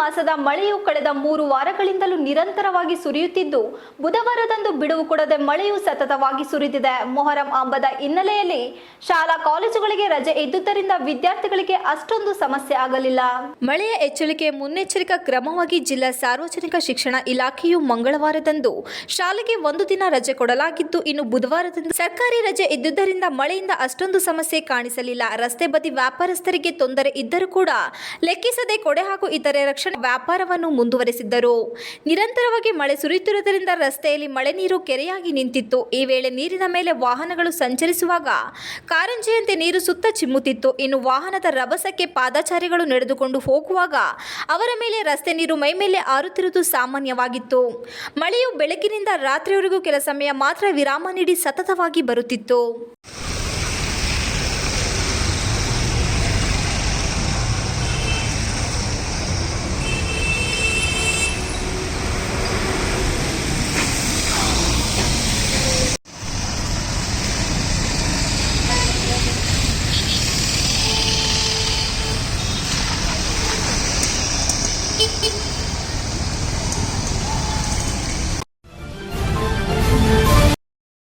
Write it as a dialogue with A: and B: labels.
A: ಮಾಸದ ಮಳೆಯು ಕಳೆದ ಮೂರು ವಾರಗಳಿಂದಲೂ ನಿರಂತರವಾಗಿ ಸುರಿಯುತ್ತಿದ್ದು, ಬುಧವಾರದಂದು ಬಿಡುವು ಕೊಡದೆ ಮಳೆಯು ಸತತವಾಗಿ ಸುರಿದಿದೆ. ಮೊಹರಂ ಹಬ್ಬದ ಹಿನ್ನೆಲೆಯಲ್ಲಿ ಶಾಲಾ ಕಾಲೇಜುಗಳಿಗೆ ರಜೆ ಇದ್ದುದರಿಂದ ವಿದ್ಯಾರ್ಥಿಗಳಿಗೆ ಅಷ್ಟೊಂದು ಸಮಸ್ಯೆ ಆಗಲಿಲ್ಲ. ಮಳೆಯ ಎಚ್ಚರಿಕೆ ಮುನ್ನೆಚ್ಚರಿಕಾ ಕ್ರಮವಾಗಿ ಜಿಲ್ಲಾ ಸಾರ್ವಜನಿಕ ಶಿಕ್ಷಣ ಇಲಾಖೆಯು ಮಂಗಳವಾರದಂದು ಶಾಲೆಗೆ ಒಂದು ದಿನ ರಜೆ ಕೊಡಲಾಗಿದ್ದು, ಇನ್ನು ಬುಧವಾರದಂದು ಸರ್ಕಾರಿ ರಜೆ ಇದ್ದುದರಿಂದ ಮಳೆಯಿಂದ ಅಷ್ಟೊಂದು ಸಮಸ್ಯೆ ಕಾಣಿಸಲಿಲ್ಲ. ರಸ್ತೆ ಬದಿ ವ್ಯಾಪಾರಸ್ಥರಿಗೆ ತೊಂದರೆ ಇದ್ದರೂ ಕೂಡ ಲೆಕ್ಕಿಸದೆ ಕೊಡೆ ಹಾಗೂ ಇತರೆ ರಕ್ಷಣೆ ವ್ಯಾಪಾರವನ್ನು ಮುಂದುವರೆಸಿದ್ದರು. ನಿರಂತರವಾಗಿ ಮಳೆ ಸುರಿಯುತ್ತಿರುವುದರಿಂದ ರಸ್ತೆಯಲ್ಲಿ ಮಳೆ ನೀರು ಕೆರೆಯಾಗಿ ನಿಂತಿತ್ತು. ಈ ವೇಳೆ ನೀರಿನ ಮೇಲೆ ವಾಹನಗಳು ಸಂಚರಿಸುವಾಗ ಕಾರಂಜಿಯಂತೆ ನೀರು ಸುತ್ತ ಚಿಮ್ಮುತ್ತಿತ್ತು. ಇನ್ನು ವಾಹನದ ರಭಸಕ್ಕೆ ಪಾದಚಾರಿಗಳು ನಡೆದುಕೊಂಡು ಹೋಗುವಾಗ ಅವರ ಮೇಲೆ ರಸ್ತೆ ನೀರು ಮೈಮೇಲೆ ಆರುತ್ತಿರುವುದು ಸಾಮಾನ್ಯವಾಗಿತ್ತು. ಮಳೆಯು ಬೆಳಗಿನಿಂದ ರಾತ್ರಿಯವರೆಗೂ ಕೆಲ ಸಮಯ ಮಾತ್ರ ವಿರಾಮ ನೀಡಿ ಸತತವಾಗಿ ಬರುತ್ತಿತ್ತು.